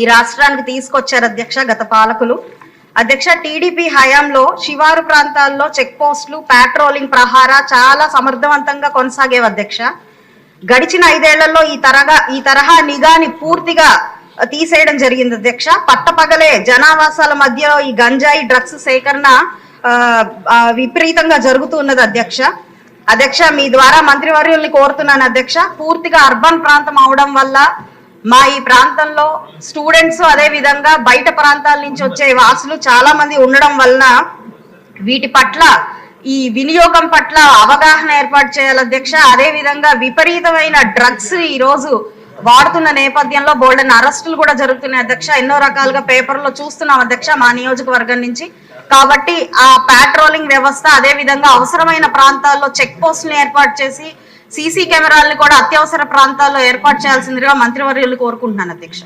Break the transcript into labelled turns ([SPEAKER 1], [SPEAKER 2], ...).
[SPEAKER 1] ఈ రాష్ట్రానికి తీసుకొచ్చారు అధ్యక్ష గత పాలకులు. అధ్యక్ష టీడీపీ హయాంలో శివారు ప్రాంతాల్లో చెక్ పోస్టులు పాట్రోలింగ్ ప్రహార చాలా సమర్థవంతంగా కొనసాగేవి అధ్యక్ష. గడిచిన ఐదేళ్ళలో ఈ తరగా ఈ తరహా నిఘాని పూర్తిగా తీసేయడం జరిగింది అధ్యక్ష. పట్టపగలే జనావాసాల మధ్య ఈ గంజాయి డ్రగ్స్ సేకరణ విపరీతంగా జరుగుతున్నది అధ్యక్ష. అధ్యక్ష మీ ద్వారా మంత్రివర్యుల్ని కోరుతున్నాను అధ్యక్ష. పూర్తిగా అర్బన్ ప్రాంతం అవడం వల్ల మా ఈ ప్రాంతంలో స్టూడెంట్స్ అదే విధంగా బయట ప్రాంతాల నుంచి వచ్చే వాసులు చాలా మంది ఉండడం వలన వీటి పట్ల ఈ వినియోగం పట్ల అవగాహన ఏర్పాటు చేయాలి అధ్యక్ష. అదే విధంగా విపరీతమైన డ్రగ్స్ ఈ రోజు వాడుతున్న నేపథ్యంలో బోల్డెన్ అరెస్టులు కూడా జరుగుతున్నాయి అధ్యక్ష. ఎన్నో రకాలుగా పేపర్లో చూస్తున్నాం అధ్యక్ష మా నియోజకవర్గం నుంచి. కాబట్టి ఆ పాట్రోలింగ్ వ్యవస్థ అదే విధంగా అవసరమైన ప్రాంతాల్లో చెక్ పోస్టులు ఏర్పాటు చేసి సీసీ కెమెరాలను కూడా అత్యవసర ప్రాంతాల్లో ఏర్పాటు చేయాల్సిందిగా మంత్రివర్యులు కోరుకుంటున్నాను అధ్యక్ష.